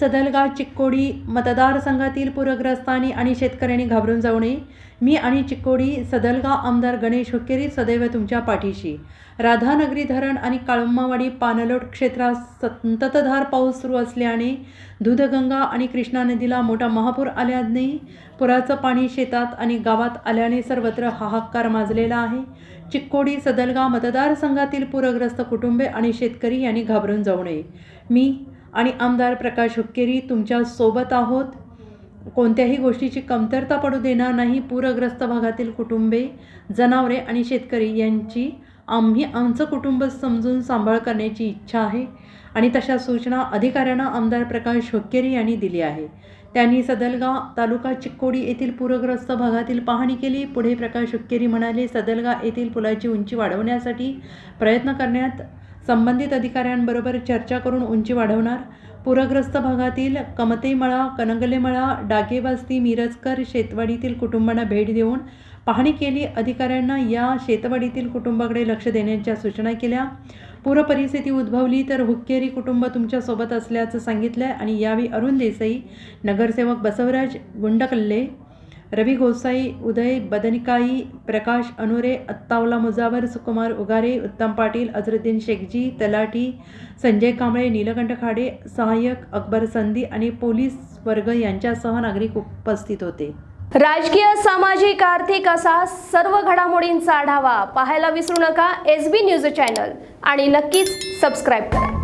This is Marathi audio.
सदलगा चिक्कोडी मतदारसंघातील पूरग्रस्तांनी आणि शेतकऱ्यांनी घाबरून जाऊ नये. मी आणि चिक्कोडी सदलगाव आमदार गणेश हुक्केरी सदैव तुमच्या पाठीशी. राधानगरी धरण आणि काळुम्मावाडी पानलोट क्षेत्रात संततधार पाऊस सुरू असल्याने दूधगंगा आणि कृष्णा नदीला मोठा महापूर आल्याने पुराचं पाणी शेतात आणि गावात आल्याने सर्वत्र हाहाकार माजलेला आहे. चिक्कोडी सदलगाव मतदारसंघातील पूरग्रस्त कुटुंबे आणि शेतकरी यांनी घाबरून जाऊ नये. मी आणि आमदार प्रकाश हुक्केरी तुमच्यासोबत आहोत. कोणत्याही गोष्टीची कमतरता पडू देणार नाही. पूरग्रस्त भागातील कुटुंबे जनावरे आणि शेतकरी यांची आम्ही आमचं कुटुंब समजून सांभाळ करण्याची इच्छा आहे. आणि तशा सूचना अधिकाऱ्यांना आमदार प्रकाश हुक्केरी यांनी दिली आहे. त्यांनी सदलगाव तालुका चिक्कोडी येथील पूरग्रस्त भागातील पाहणी केली. पुढे प्रकाश हुक्केरी म्हणाले सदलगाव येथील पुलाची उंची वाढवण्यासाठी प्रयत्न करण्यात संबंधित अधिकाऱ्यांबरोबर चर्चा करून उंची वाढवणार. पूरग्रस्त भागातील कमतेमळा कनंगलेमळा डागेवस्ती मिरजकर शेतवाडीतील कुटुंबांना भेट देऊन पाहणी केली. अधिकाऱ्यांना या शेतवाडीतील कुटुंबाकडे लक्ष देण्याच्या सूचना केल्या. पूर परिस्थिती उद्भवली तर हुक्केरी कुटुंब तुमच्यासोबत असल्याचं सांगितलं आणि यावेळी अरुण देसाई नगरसेवक बसवराज गुंडकल्ले रवी गोसाई उदय बदनिकाई प्रकाश अनुरे अत्तावला मुजावर सुकुमार उगारे उत्तम पाटील अझरुद्दीन शेखजी तलाठी संजय कांबळे नीलकंठ खाडे सहाय्यक अकबर संधी आणि पोलीस वर्ग यांच्यासह नागरिक उपस्थित होते. राजकीय सामाजिक आर्थिक असा सर्व घडामोडींचा आढावा पाहायला विसरू नका. एस बी न्यूज चॅनल आणि नक्कीच सबस्क्राईब करा.